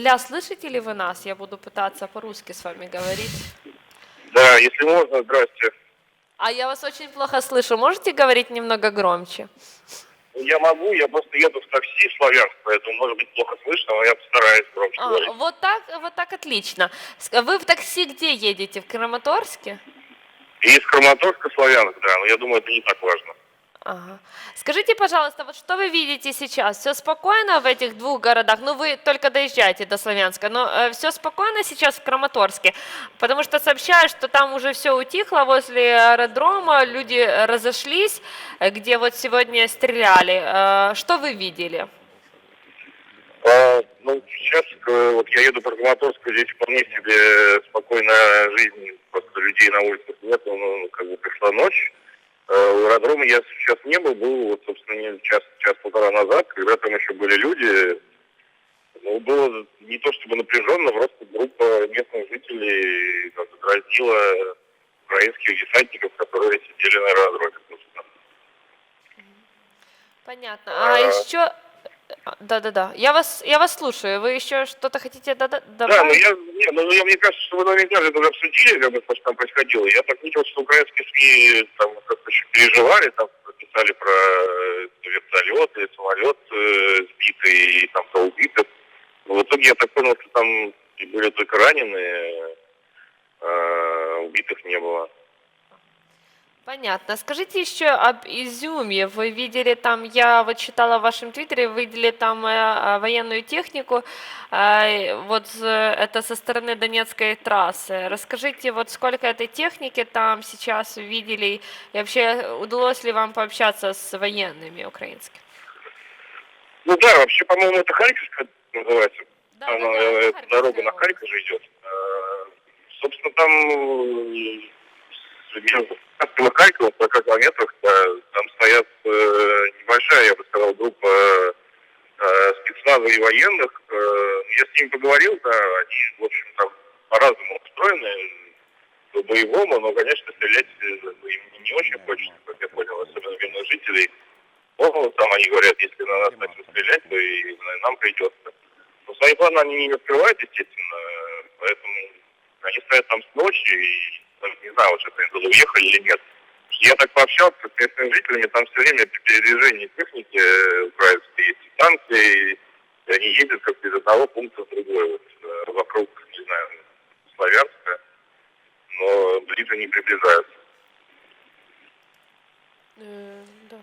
Илья, слышите ли вы нас? Я буду пытаться по-русски с вами говорить. Да, если можно, здрасте. А я вас очень плохо слышу. Можете говорить немного громче? Я могу, я просто еду в такси в Славянск, поэтому может быть плохо слышно, но я постараюсь громче А, говорить. вот так, вот так отлично. Вы в такси где едете? В Краматорске? Из Краматорска Славянск, да, но я думаю, это не так важно. Ага. Скажите, пожалуйста, вот что вы видите сейчас? Все спокойно в этих двух городах? Ну, вы только доезжаете до Славянска, но все спокойно сейчас в Краматорске? Потому что сообщают, что там уже все утихло возле аэродрома, люди разошлись, э, где вот сегодня стреляли. Э, Что вы видели? А, ну, сейчас э, вот я еду по Краматорску, здесь вполне себе спокойная жизнь, просто людей на улицах нет, ну, как бы пришла ночь. Э, У аэродрома я сейчас не был, был вот, собственно, час, час-полтора назад, когда там еще были люди. Ну, было не то чтобы напряженно, просто группа местных жителей как бы, дразнила украинских десантников, которые сидели на аэродроме. Понятно. А еще... Да-да-да. Я вас, я вас слушаю. Вы еще что-то хотите дода- Да, добавить? но я, не, ну, я, мне кажется, что вы наверняка это уже обсудили, как что там происходило. Я так видел, что украинские СМИ там как-то еще переживали, там писали про э, вертолет или самолет э, сбитый, и там про убитых. Но в итоге я так понял, что там были только раненые, э, убитых не было. Понятно. Скажите еще об Изюме. Вы видели там, я вот читала в вашем твиттере, вы видели там э, э, военную технику, э, вот э, это со стороны Донецкой трассы. Расскажите, вот сколько этой техники там сейчас видели, и вообще удалось ли вам пообщаться с военными украинскими? Ну да, вообще, по-моему, это Харьковская называется. Да, Она, да, да, дорога на. Харьков же идет. Собственно, там и Харьковом, в 40 километрах, да, там стоят э, небольшая, я бы сказал, группа э, спецназа и военных. Э, Я с ними поговорил, да, они, в общем, там по-разному устроены, по-боевому, но, конечно, стрелять э, им не очень хочется, как я понял, особенно мирных жителей. Ну, там они говорят, если на нас начнут стрелять, то и нам придется. Но свои планы они не открывают, естественно, поэтому они стоят там с ночи, и не знаю, вот сейчас они туда уехали или нет. Я так пообщался с местными жителями, там все время передвижение техники э, украинской, есть и танки, и они ездят как из одного пункта в другой, вот, э, вокруг, не знаю, Славянска, но ближе не приближаются. Э, да.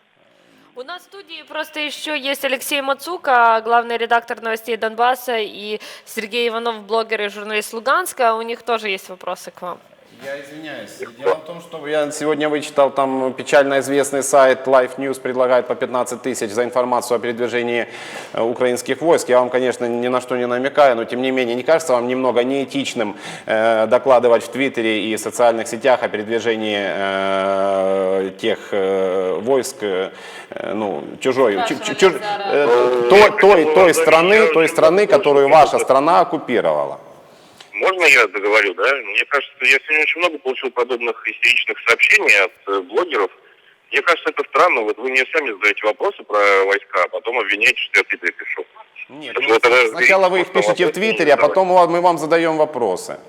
У нас в студии просто еще есть Алексей Мацука, главный редактор новостей Донбасса, и Сергей Иванов, блогер и журналист Луганска. У них тоже есть вопросы к вам. Я извиняюсь. Дело в том, что я сегодня вычитал, там печально известный сайт Life News предлагает по 15 тысяч за информацию о передвижении э, украинских войск. Я вам, конечно, ни на что не намекаю, но тем не менее, не кажется вам немного неэтичным э, докладывать в Твиттере и социальных сетях о передвижении э, тех э, войск, э, ну, чужой, чу- чу- чуж- э, той, той, той страны, той страны, которую ваша страна оккупировала? Можно я договорю, да? Мне кажется, я сегодня очень много получил подобных истеричных сообщений от э, блогеров. Мне кажется, это странно. Вот вы мне сами задаете вопросы про войска, а потом обвиняете, что я в Твиттере пишу. Нет, Так ну, сначала вы их пишете в Твиттере, а потом мы вам задаем вопросы.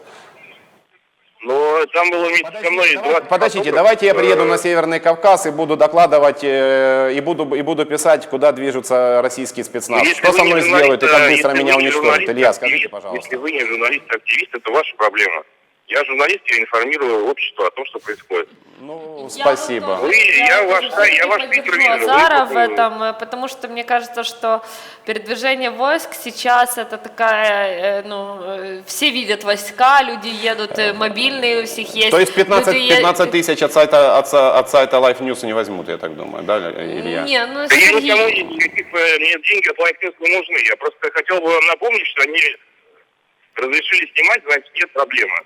Но там было вместе со мной 20 Подождите, давайте я приеду на Северный Кавказ и буду докладывать, э, и буду, и буду писать, куда движется российский спецназ. Если Что вы со не мной журналист, сделают и как э, быстро если меня не уничтожат? журналист, Илья, активист, скажите, Если пожалуйста. вы не журналист, а активист, это ваша проблема. Я журналист, я информирую общество о том, что происходит. Ну, спасибо. Вы- я ваш- я ваш поддержу Твиттер вижу, вы Азара в такой- этом, э, потому что мне кажется, что передвижение войск сейчас это такая, э, ну, э, все видят войска, люди едут, мобильные у всех есть. То есть 15, Люди е- 15 тысяч от сайта, от, от сайта Life News не возьмут, я так думаю, да, Илья? Не, ну Да я никому никаких, мне деньги от Лайфньюз не нужны. Я просто хотел бы вам напомнить, что они разрешили снимать, значит, нет проблемы.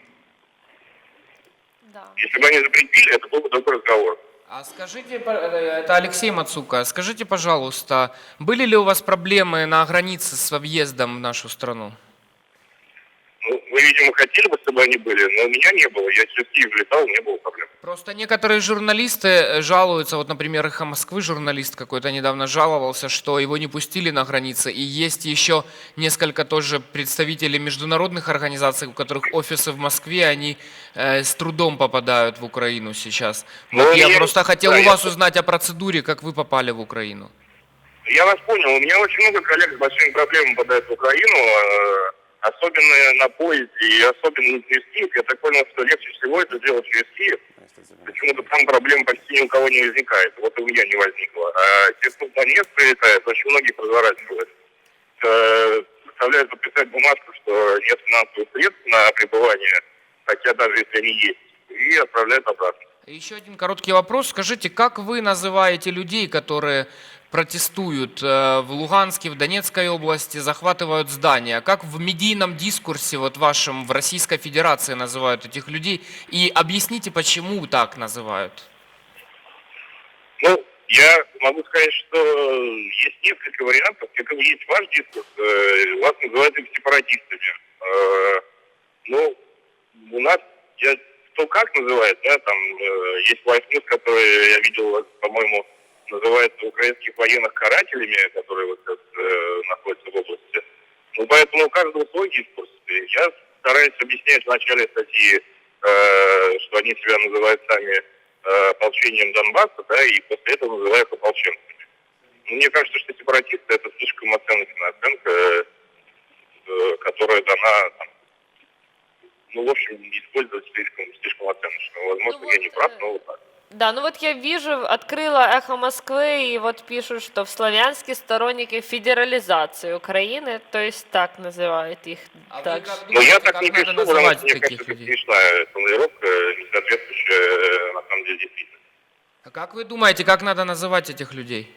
Да. Если бы они запретили, это был бы другой разговор. А скажите, э, это Алексей Мацука, скажите, пожалуйста, были ли у вас проблемы на границе с въездом в нашу страну? Видимо, хотели бы, чтобы они были, но у меня не было. Я через Киев летал, не было проблем. Просто некоторые журналисты э, жалуются, вот, например, «Эхо Москвы» журналист какой-то недавно жаловался, что его не пустили на границе, и есть еще несколько тоже представителей международных организаций, у которых офисы в Москве, они э, с трудом попадают в Украину сейчас. Ну, Вот я я- просто хотел да, у я- вас узнать о процедуре, как вы попали в Украину. Я вас понял. У меня очень много коллег с большими проблемами попадают в Украину, э, особенно на поезде и особенно через Киев. Я так понял, что легче всего это сделать через Киев. Почему-то там проблем почти ни у кого не возникает. Вот и у меня не возникло. А те, кто в Донецк прилетает, очень многих разворачивают. Э, Заставляют подписать бумажку, что нет финансовых средств на пребывание, хотя даже если они есть, и отправляют обратно. Еще один короткий вопрос. Скажите, как вы называете людей, которые протестуют э, в Луганске, в Донецкой области, захватывают здания? Как в медийном дискурсе вот вашем в Российской Федерации называют этих людей? И объясните, почему так называют? Ну, я могу сказать, что есть несколько вариантов. И есть ваш дискурс, э, вас называют им сепаратистами. Э, ну, у нас, я, кто как называет, да, там есть News, который я видел, по-моему, называется украинских военных карателями, которые вот сейчас э, находятся в области. Ну, поэтому у каждого свой дискурс. Я стараюсь объяснять в начале статьи, э, что они себя называют сами э, ополчением Донбасса, да, и после этого называют ополченцами. Ну, Мне кажется, что сепаратисты это слишком оценочная оценка, э, э, которая дана, там, ну, в общем, использовать слишком, слишком оценочно. Возможно, Ну я вот, не прав, э, но вот. Да, ну вот я вижу, открыла «Эхо Москвы», и вот пишут, что в Славянске сторонники федерализации Украины, то есть так называют их. так. Но я так не пишу, потому что мне кажется, это смешная формулировка, не соответствующая э, на самом деле действительности. А как вы думаете, как надо называть этих людей?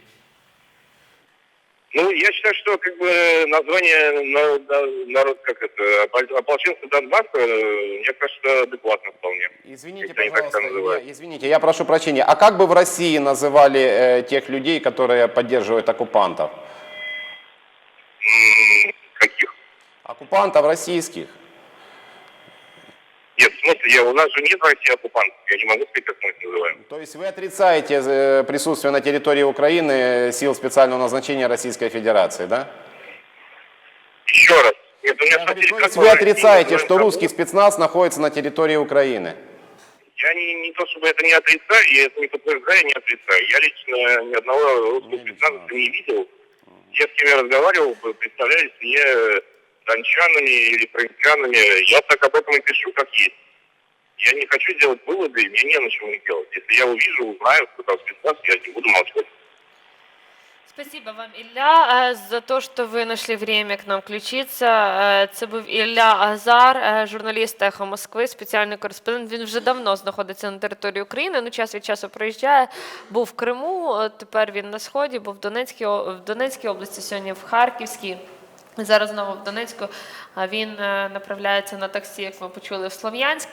Ну, я считаю, что как бы название на- на- народ, как это, опол- ополченцы Донбасса, э, мне кажется, адекватно вполне. Извините, пожалуйста, я- извините, я прошу прощения. А как бы в России называли э, тех людей, которые поддерживают оккупантов? Каких? Оккупантов российских. Смысле, я, у нас же нет в России оккупантов, я не могу сказать, как мы их называем. То есть вы отрицаете э, присутствие на территории Украины сил специального назначения Российской Федерации, да? Еще раз. Нет, у меня спросили, то есть вы отрицаете, что русский спецназ находится на территории Украины? Я не, не то чтобы это не отрицаю, я это не подтверждаю, не отрицаю. Я лично ни одного русского спецназа не видел. Те, с кем я разговаривал, представлялись мне дончанами или украинчанами. Я так об этом и пишу, как есть. Я не хочу делать выводы, и мне не на чем их делать. Если я увижу, узнаю, кто там спецназ, я не буду молчать. Спасибо вам, Ілля, е, за те, що ви знайшли время к нам включитися. Е, Це був Ілля Азар, е, журналіст «Эхо Москви, спеціальний кореспондент. Він вже давно знаходиться на території України, ну час від часу приїжджає. Був в Криму, е, тепер він на Сході, був в Донецькій, о- в Донецькій області, сьогодні в Харківській. Зараз знову в Донецьку. А він е, направляється на таксі, як ви почули, в Слов'янськ.